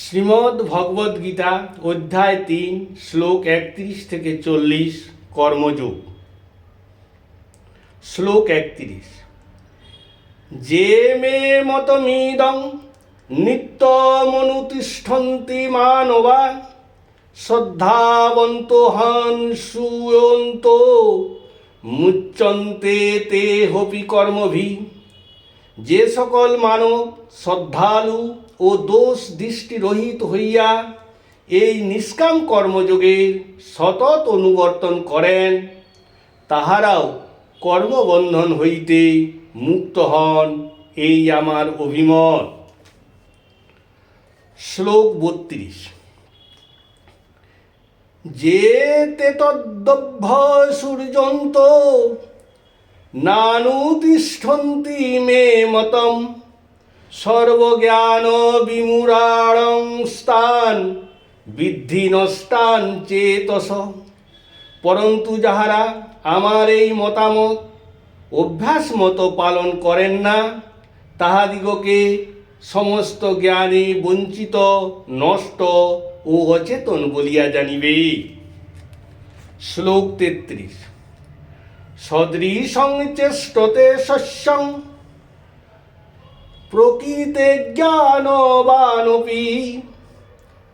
শ্রীমদ্ ভগবদ গীতা, অধ্যায় তিন, শ্লোক একত্রিশ থেকে চল্লিশ, কর্মযোগ। শ্লোক একত্রিশ। যে মে মতমিদং নিত্যমনুতিষ্ঠন্তি মানবা শ্রদ্ধাবন্ত হন সুয়ন্ত, মুচ্যন্তে তে হপি কর্মভি। যে সকল মানব শ্রদ্ধালু ও দোষ দৃষ্টিরহিত হইয়া এই নিষ্কাম কর্মযোগের সতত অনুবর্তন করেন, তাহারাও কর্মবন্ধন হইতে মুক্ত হন এই আমার অভিমত। শ্লোক বত্রিশ। যে তে তদ্দভ্য সূর্যন্ত, নানুতিষ্ঠন্তি মে মতম। সর্বজ্ঞান বিমূঢ়াণং স্থান, বিদ্ধি নষ্টান চেতস। পরন্তু যাহারা আমার এই মতামত, অভ্যাস মতো পালন করেন না, তাহাদিগকে সমস্ত জ্ঞানে বঞ্চিত, নষ্ট ও অচেতন বলিয়া জানিবে। শ্লোক তেত্রিশ। সদৃশং চেষ্টতে শস্যং প্রকৃতে জ্ঞানবানপি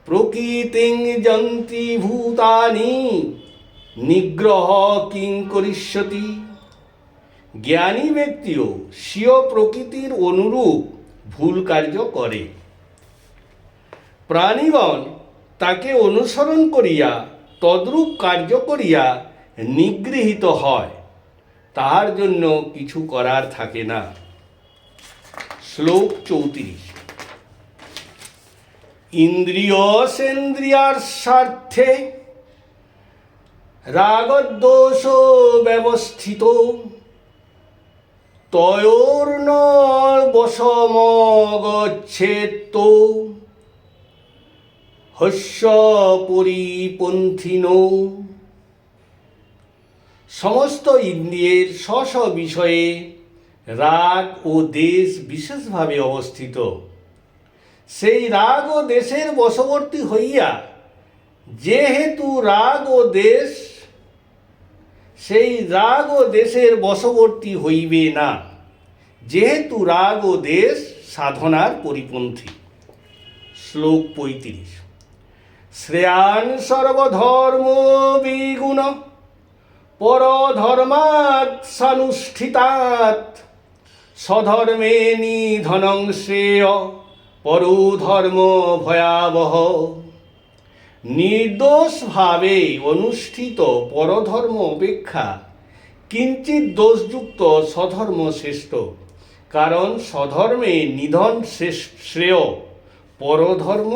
প্রকৃতিং যন্তি ভূতানি, নিগ্রহ কিং করিষ্যতি। জ্ঞানী ব্যক্তিও স্বীয় প্রকৃতির অনুরূপ ভুল কার্য করে। প্রাণীগণ তাকে অনুসরণ করিয়া তদ্রূপ কার্য করিয়া নিগৃহীত হয়, তাহার জন্য কিছু করার থাকে না। শ্লোক চৌত্রিশ। ইন্দ্রিয় সেন্দ্রিয়ার স্বার্থে রাগদোষ ব্যবস্থিত তয়োর্ন বসমগচ্ছেত্ত হস্য পরিপন্থিন। সমস্ত ইন্দ্রিয়ের স্ব বিষয়ে রাগ ও দেশ বিশেষভাবে অবস্থিত। সেই রাগ ও দেশের বশবর্তী হইয়া যেহেতু রাগ ও দেশ, সেই রাগ ও দেশের বশবর্তী হইবে না। যেহেতু রাগ ও দেশ সাধনার পরিপন্থী। শ্লোক পঁয়ত্রিশ। শ্রেয়ান সর্বধর্ম বিগুণ, পরধর্মাৎ সানুষ্ঠিতাৎ। স্বধর্মে নিধনং শ্রেয় পরধর্ম ভয়াবহ। নির্দোষভাবে অনুষ্ঠিত পরধর্ম অপেক্ষা কিঞ্চিত দোষযুক্ত স্বধর্ম শ্রেষ্ঠ, কারণ স্বধর্মে নিধন শ্রেয় পরধর্ম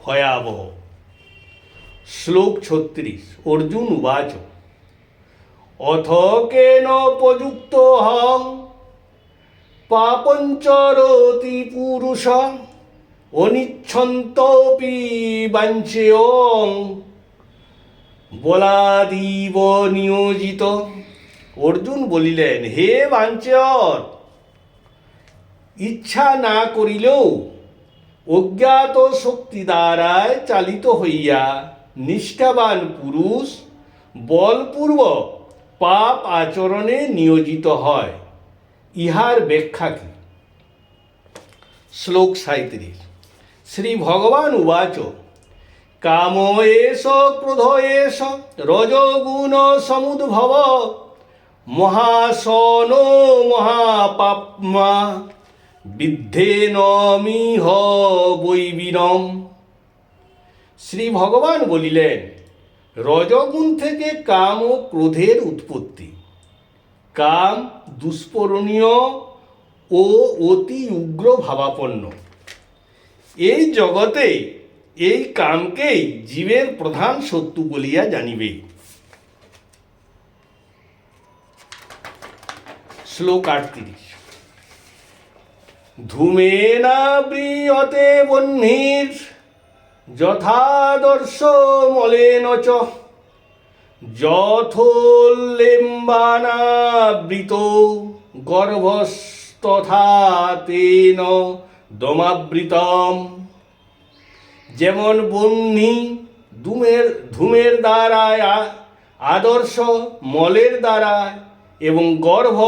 ভয়াবহ। শ্লোক ছত্রিশ, অর্জুন উবাচ। অথ কেন প্রযুক্ত হং পাপঞ্চরতি পুরুষ, অনিচ্ছন্তপি বলাদিব নিয়োজিত। অর্জুন বলিলেন, হে বাঞ্চর ইচ্ছা না করিলেও অজ্ঞাত শক্তি দ্বারায় চালিত হইয়া নিষ্ঠাবান পুরুষ বলপূর্বক পাপ আচরণে নিয়োজিত হয়। ইহার ব্যাখ্যা কি? শ্লোক সাঁত্রিশ শ্রী ভগবান উবাচ কাম এষ ক্রোধ এষ রজগুণ সমুদ্ভব, মহাসন মহাপাপ্মা বিদ্ধেন মিহ বৈবিনম শ্রী ভগবান বলিলেন, রজগুণ থেকে কাম ও ক্রোধের উৎপত্তি। কাম দুষ্পরণীয় ও অতি উগ্র ভাবাপন্ন। এই জগতে এই কামকেই জীবের প্রধান শত্রু বলিয়া জানিবে। শ্লোক আটত্রিশ। ধূমেনা ব্রিয়তে বহ্নির যথাদর্শ মলেন চ। যথোল্লেম্বানাবৃত গর্ভস্তথা তেন দমাবৃতম। যেমন বন্যী ধূমের ধূমের দ্বারায় আদর্শ মলের দ্বারায় এবং গর্ভ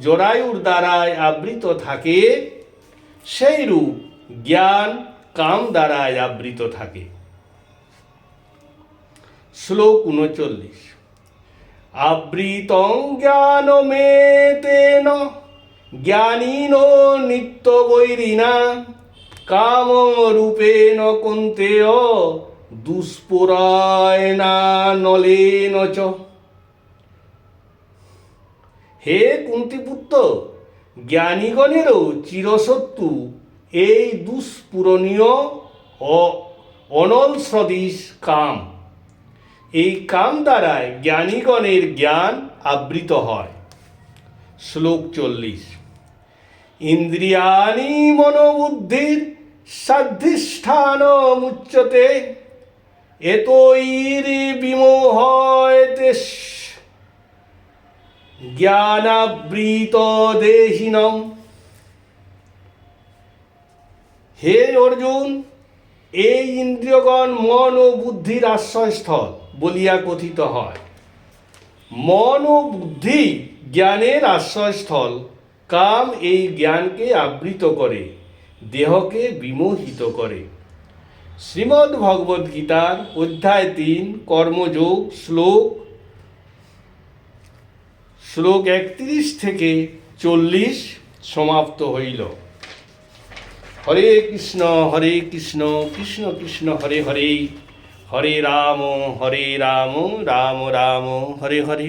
জরায়ুর দ্বারায় আবৃত থাকে সেই রূপ জ্ঞান কাম দ্বারায় আবৃত থাকে। শ্লোক উনচল্লিশ। আবৃতং জ্ঞানমেতেন, জ্ঞানীন নিত্য বৈরিনা কাম রূপেণ কুন্তেয় দুষ্পুরায়ণা নলেন চ। হে কুন্তিপুত্র, জ্ঞানীগণেরও চিরসত্তু এই দুষ্পূরণীয় অনল সদৃশ কাম। এই কাম দ্বারায় জ্ঞানীগণের জ্ঞান আবৃত হয়। শ্লোক চল্লিশ। ইন্দ্রিয়াণি মনোবুদ্ধির সাধিষ্ঠান মুচ্যতে, এতৈর বিমোহয়তে জ্ঞানাবৃত দেহিনম। হে অর্জুন, এই ইন্দ্রিয়গণ মন ও বুদ্ধির আশ্রয়স্থল। বলিয়া কথিত হয়। মন ও বুদ্ধি জ্ঞানের আশ্রয়স্থল, কাম এই জ্ঞানকে আবৃত করে, দেহকে বিমোহিত করে। শ্রীমদ্ ভগবদ্ গীতার অধ্যায় তিন, কর্মযোগ, শ্লোক শ্লোক একত্রিশ থেকে চল্লিশ সমাপ্ত হইল। হরে কৃষ্ণ হরে কৃষ্ণ কৃষ্ণ কৃষ্ণ, হরে হরে। হরে রাম হরে রাম রাম রাম হরে হরে